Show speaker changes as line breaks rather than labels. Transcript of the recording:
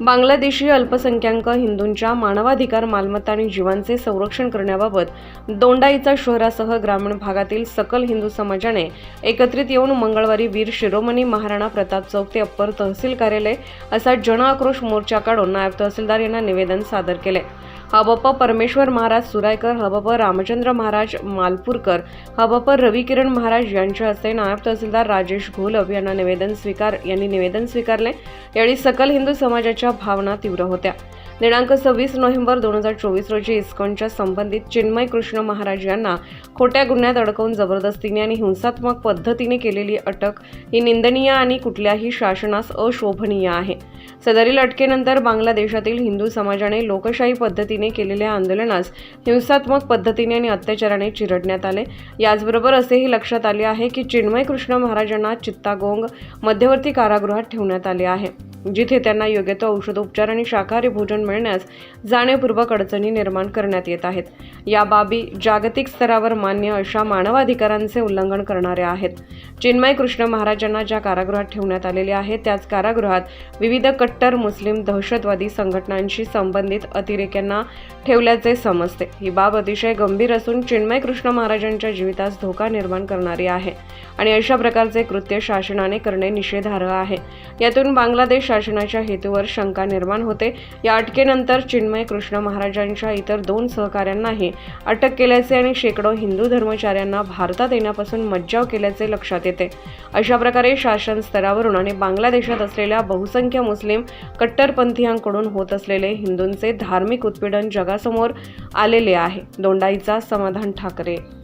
बांगलादेशी अल्पसंख्याक हिंदूंच्या मानवाधिकार मालमत्ता आणि जीवांचे संरक्षण करण्याबाबत दोंडाईचा शहरासह ग्रामीण भागातील सकल हिंदू समाजाने एकत्रित येऊन मंगळवारी वीर शिरोमणी महाराणा प्रताप चौक ते अप्पर तहसील कार्यालय असा जनआक्रोश मोर्चा काढून नायब तहसीलदार यांना निवेदन सादर केले. हबप परमेश्वर महाराज सुरायकर हबप रामचंद्र महाराज मालपूरकर हबप रविकिरण महाराज यांच्या हस्ते नायब तहसीलदार राजेश घोलप यांना निवेदन स्वीकार यांनी निवेदन स्वीकारले. यावेळी सकल हिंदू समाजाच्या भावना तीव्र होत्या. दिनांक सव्वीस नोव्हेंबर दोन हजार चोवीस रोजी इस्कॉनच्या संबंधित चिन्मय कृष्ण महाराज यांना खोट्या गुन्ह्यात अडकवून जबरदस्तीने आणि हिंसात्मक पद्धतीने केलेली अटक ही निंदनीय आणि कुठल्याही शासनास अशोभनीय आहे. सदरील अटकेनंतर बांगलादेशातील हिंदू समाजाने लोकशाही पद्धतीने केलेल्या आंदोलनास हिंसात्मक पद्धतीने आणि अत्याचाराने चिरडण्यात आले. याचबरोबर असेही लक्षात आले आहे की चिन्मय कृष्ण महाराजांना चित्तागोंग मध्यवर्ती कारागृहात ठेवण्यात आले आहे. जिथे त्यांना योग्य तो औषध उपचार आणि शाकाहारी भोजन मिळण्यास जाणीवपूर्वक अडचणी निर्माण करण्यात येत आहेत. या बाबी जागतिक स्तरावर मान्य अशा मानवाधिकारांचे उल्लंघन करणाऱ्या आहेत. चिन्मय कृष्ण महाराजांना ज्या कारागृहात ठेवण्यात आलेले आहे त्याच कारागृहात विविध कट्टर मुस्लिम दहशतवादी संघटनांशी संबंधित अतिरेक्यांना ठेवल्याचे समजते. ही बाब अतिशय गंभीर असून चिन्मय कृष्ण महाराजांच्या जीवितास धोका निर्माण करणारी आहे आणि अशा प्रकारचे कृत्य शासनाने करणे निषेधार्ह आहे. यातून बांगलादेश शासनाच्या हेतूवर शंका निर्माण होते. या अटकेनंतर चिन्मय कृष्ण महाराजांच्या इतर दोन सहकाऱ्यांनाही अटक केल्याचे आणि शेकडो हिंदू धर्मचाऱ्यांना भारतात येण्यापासून मज्जाव केल्याचे लक्षात येते. अशा प्रकारे शासन स्तरावरून आणि बांगलादेशात असलेल्या बहुसंख्य मुस्लिम कट्टरपंथीयांकडून होत असलेले हिंदूंचे धार्मिक उत्पीडन जगासमोर आलेले आहे. दोंडाईचा समाधान ठाकरे.